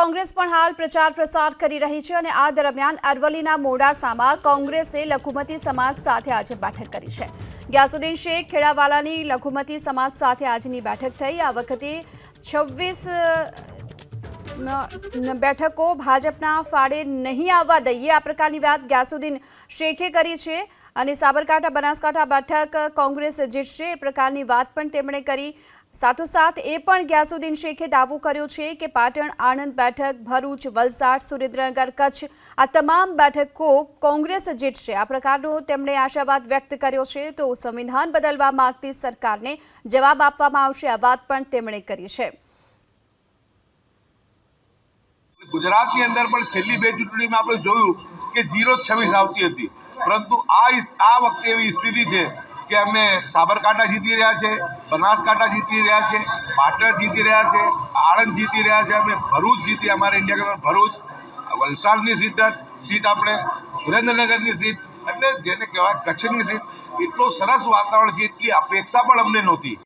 કોંગ્રેસ પણ હાલ પ્રચાર પ્રસાર કરી રહી છે અને આ દરમિયાન અરવલ્લીના મોડાસામાં કોંગ્રેસે લઘુમતી સમાજ સાથે આજે બેઠક કરી છે. ગ્યાસુદ્દીન શેખ ખેડાવાલાની લઘુમતી સમાજ સાથે આજની બેઠક થઈ. આ વખતે છવ્વીસ બેઠકો ભાજપના ફાળે નહીં આવવા દઈએ. આ પ્રકારની વાત ગ્યાસુદ્દીન શેખે કરી છે અને સાબરકાંઠા બનાસકાંઠા બેઠક કોંગ્રેસ જીતશે. એ પ્રકારની વાત પણ તેમણે કરી સાથોસાથ એ પણ ગ્યાસુદ્દીન શેખે દાવો કર્યો છે કે પાટણ આણંદ બેઠક, ભરૂચ, વલસાડ, સુરેન્દ્રનગર, કચ્છ આ તમામ બેઠકો કોંગ્રેસ જીતશે. આ પ્રકારનો તેમણે આશાવાદ વ્યક્ત કર્યો છે. તો સંવિધાન બદલવા માંગતી સરકારને જવાબ આપવામાં આવશે. આ વાત પણ તેમણે કરી છે. ગુજરાતની અંદર પણ છેલ્લી બે ચૂંટણીમાં આપણે જોયું કે જીરો છવ્વીસ આવતી હતી. પરંતુ આ આ વખતે એવી સ્થિતિ છે કે અમે સાબરકાંઠા જીતી રહ્યા છે, બનાસકાંઠા જીતી રહ્યા છે, પાટણ જીતી રહ્યા છે, આણંદ જીતી રહ્યા છે, અમે ભરૂચ જીતી, અમારે ઇન્ડિયા ભરૂચ, વલસાડની સીટ સીટ આપણે સુરેન્દ્રનગરની સીટ, એટલે જેને કહેવાય કચ્છની સીટ, એટલું સરસ વાતાવરણ છે એટલી અપેક્ષા પણ અમને નહોતી.